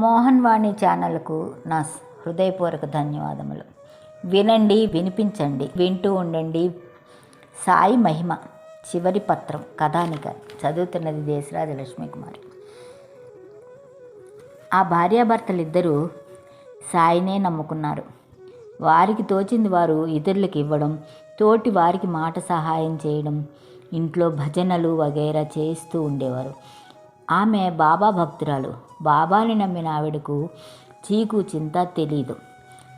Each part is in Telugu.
మోహన్ వాణి ఛానల్కు నా హృదయపూర్వక ధన్యవాదములు. వినండి వినిపించండి వింటూ ఉండండి. సాయి మహిమ చివరి పత్రం కథానిక చదువుతున్నది దేశరాజ లక్ష్మీకుమారి ఆ భార్యాభర్తలిద్దరూ సాయినే నమ్ముకున్నారు. వారికి తోచింది వారు ఇతరులకు ఇవ్వడం తోటి వారికి మాట సహాయం చేయడం ఇంట్లో భజనలు వగైరా చేస్తూ ఉండేవారు. ఆమె బాబా భక్తురాలు. బాబాని నమ్మిన ఆవిడకు చీకు చింత తెలీదు.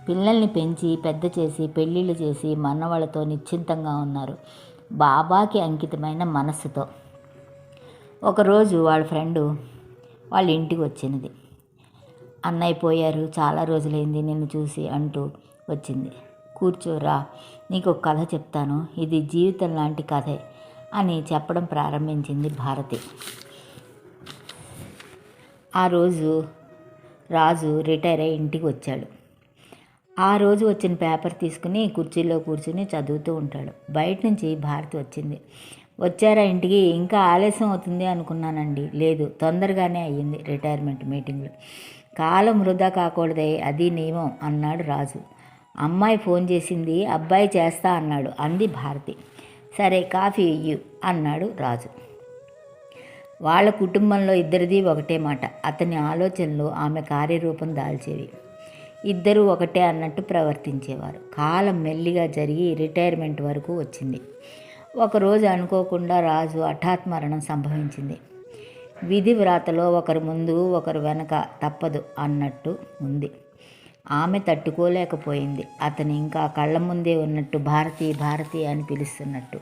పిల్లల్ని పెంచి పెద్ద చేసి పెళ్ళిళ్ళు చేసి మనవాళ్ళతో నిశ్చింతంగా ఉన్నారు. బాబాకి అంకితమైన మనస్సుతో. ఒకరోజు వాళ్ళ ఫ్రెండు వాళ్ళ ఇంటికి వచ్చినది అన్నయ్య పోయారు చాలా రోజులైంది నిన్ను చూసి అంటూ వచ్చింది. కూర్చోరా నీకు ఒక కథ చెప్తాను. ఇది జీవితం లాంటి కథే అని చెప్పడం ప్రారంభించింది భారతి. ఆ రోజు రాజు రిటైర్ అయ్యి ఇంటికి వచ్చాడు. ఆ రోజు వచ్చిన పేపర్ తీసుకుని కుర్చీలో కూర్చుని చదువుతూ ఉంటాడు. బయట నుంచి భారతి వచ్చింది. వచ్చారా ఇంటికి? ఇంకా ఆలస్యం అవుతుంది అనుకున్నానండి. లేదు తొందరగానే అయ్యింది రిటైర్మెంట్ మీటింగ్లో. కాలం వృధా కాకూడదే అది నియమం అన్నాడు రాజు. అమ్మాయి ఫోన్ చేసింది అబ్బాయి చేస్తా అన్నాడు అంది భారతి. సరే కాఫీ ఇయ్యు అన్నాడు రాజు. వాళ్ళ కుటుంబంలో ఇద్దరిది ఒకటే మాట. అతని ఆలోచనలు ఆమె కార్యరూపం దాల్చేవి. ఇద్దరూ ఒకటే అన్నట్టు ప్రవర్తించేవారు. కాలం మెల్లిగా జరిగి రిటైర్మెంట్ వరకు వచ్చింది. ఒకరోజు అనుకోకుండా రాజు హఠాత్ మరణం సంభవించింది. విధి వ్రాతలో ఒకరు ముందు ఒకరు వెనక తప్పదు అన్నట్టు ఉంది. ఆమె తట్టుకోలేకపోయింది. అతను ఇంకా కళ్ళ ముందే ఉన్నట్టు భారతి భారతి అని పిలుస్తున్నట్టు.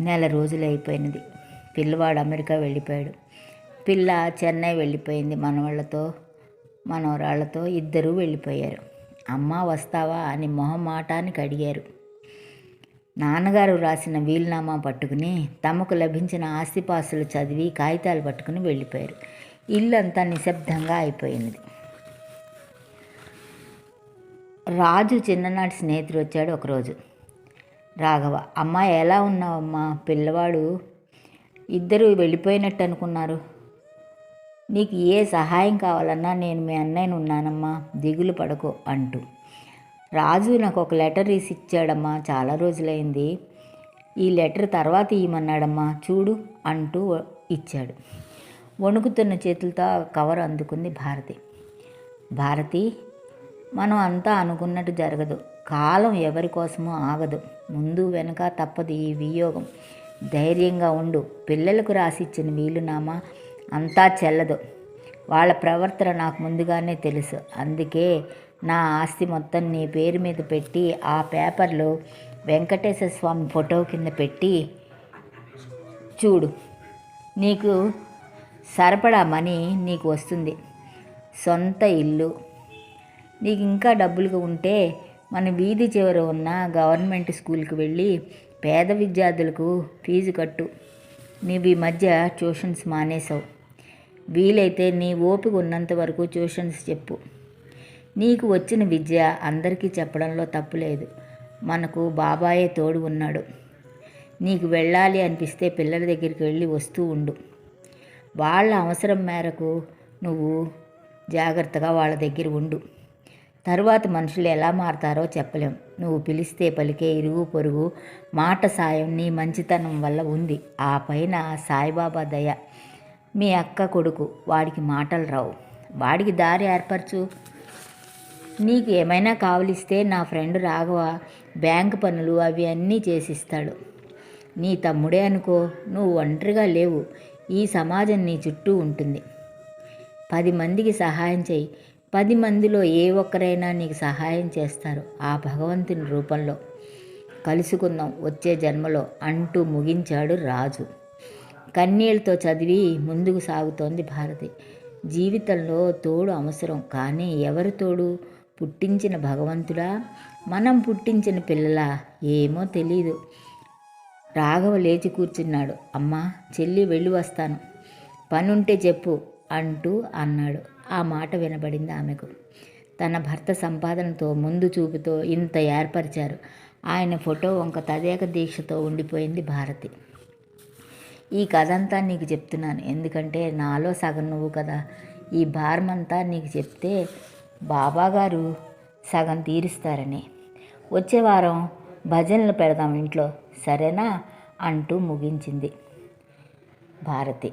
నెల రోజులు అయిపోయినది పిల్లవాడు అమెరికా వెళ్ళిపోయాడు. పిల్ల చెన్నై వెళ్ళిపోయింది మనవాళ్ళతో మనవరాళ్ళతో ఇద్దరూ వెళ్ళిపోయారు. అమ్మ వస్తావా అని మొహమాటానికి అడిగారు. నాన్నగారు రాసిన వీలునామా పట్టుకుని తమకు లభించిన ఆస్తిపాస్తులు చదివి కాగితాలు పట్టుకుని వెళ్ళిపోయారు. ఇల్లంతా నిశ్శబ్దంగా అయిపోయినది. రాజు చిన్ననాటి స్నేహితుడు వచ్చాడు ఒకరోజు. రాఘవ అమ్మ ఎలా ఉన్నావమ్మా? పిల్లవాడు ఇద్దరు వెళ్ళిపోయినట్టు అనుకున్నారు నీకు ఏ సహాయం కావాలన్నా నేను మీ అన్నయ్యను ఉన్నానమ్మా దిగులు పడకు అంటూ. రాజు నాకు ఒక లెటర్ తీసి ఇచ్చాడమ్మా చాలా రోజులైంది. ఈ లెటర్ తర్వాత ఇవ్వమన్నాడమ్మా చూడు అంటూ ఇచ్చాడు. వణుకుతున్న చేతులతో కవర్ అందుకుంది భారతి. భారతి మనం అంతా అనుకున్నట్టు జరగదు. కాలం ఎవరి కోసమో ఆగదు. ముందు వెనక తప్పదు ఈ వియోగం. ధైర్యంగా ఉండు. పిల్లలకు రాసిచ్చిన వీలునామా అంతా చెల్లదు. వాళ్ళ ప్రవర్తన నాకు ముందుగానే తెలుసు. అందుకే నా ఆస్తి మొత్తం నీ పేరు మీద పెట్టి ఆ పేపర్లో వెంకటేశ్వర స్వామి ఫోటో కింద పెట్టి చూడు. నీకు సరిపడా మనీ నీకు వస్తుంది. సొంత ఇల్లు. నీకు ఇంకా డబ్బులుగా ఉంటే మన వీధి చివర ఉన్న గవర్నమెంట్ స్కూల్కి వెళ్ళి పేద విద్యార్థులకు ఫీజు కట్టు. నీవు ఈ మధ్య ట్యూషన్స్ మానేసావు వీలైతే నీ ఓపిక ఉన్నంత వరకు ట్యూషన్స్ చెప్పు. నీకు వచ్చిన విద్య అందరికీ చెప్పడంలో తప్పు లేదు. మనకు బాబాయే తోడు ఉన్నాడు. నీకు వెళ్ళాలి అనిపిస్తే పిల్లల దగ్గరికి వెళ్ళి వస్తూ ఉండు. వాళ్ళ అవసరం మేరకు నువ్వు జాగ్రత్తగా వాళ్ళ దగ్గర ఉండు. తరువాత మనుషులు ఎలా మారతారో చెప్పలేం. నువ్వు పిలిస్తే పలికే ఇరుగు పొరుగు మాట సాయం నీ మంచితనం వల్ల ఉంది. ఆ పైన సాయిబాబా దయ. మీ అక్క కొడుకు వాడికి మాటలు రావు. వాడికి దారి ఏర్పరచు. నీకు ఏమైనా కావలిస్తే నా ఫ్రెండ్ రాఘవ బ్యాంక్ పనులు అవి అన్నీ చేసిస్తాడు. నీ తమ్ముడే అనుకో నువ్వు ఒంటరిగా లేవు. ఈ సమాజం నీ చుట్టూ ఉంటుంది. పది మందికి సహాయం చేయి. పది మందిలో ఏ ఒక్కరైనా నీకు సహాయం చేస్తారు. ఆ భగవంతుని రూపంలో కలుసుకుందాం. వచ్చే జన్మలో అంటూ ముగించాడు రాజు. కన్నీళ్ళతో చదివి ముందుకు సాగుతోంది భారతి. జీవితంలో తోడు అవసరం కానీ ఎవరు తోడు? పుట్టించిన భగవంతుడా? మనం పుట్టించిన పిల్లలా? ఏమో తెలీదు. రాఘవ లేచి కూర్చున్నాడు. అమ్మా చెల్లి వెళ్ళి వస్తాను. పనుంటే చెప్పు అంటూ అన్నాడు. ఆ మాట వినబడింది ఆమెకు. తన భర్త సంపాదనతో ముందు చూపుతో ఇంత ఏర్పరిచారు. ఆయన ఫోటో వంక తదేక దీక్షతో ఉండిపోయింది భారతి. ఈ కథ అంతా నీకు చెప్తున్నాను. ఎందుకంటే నాలో సగం నువ్వు కదా. ఈ భారమంతా నీకు చెప్తే బాబాగారు సగం తీరుస్తారని. వచ్చే వారం భజనలు పెడదాం ఇంట్లో. సరేనా? అంటూ ముగించింది భారతి.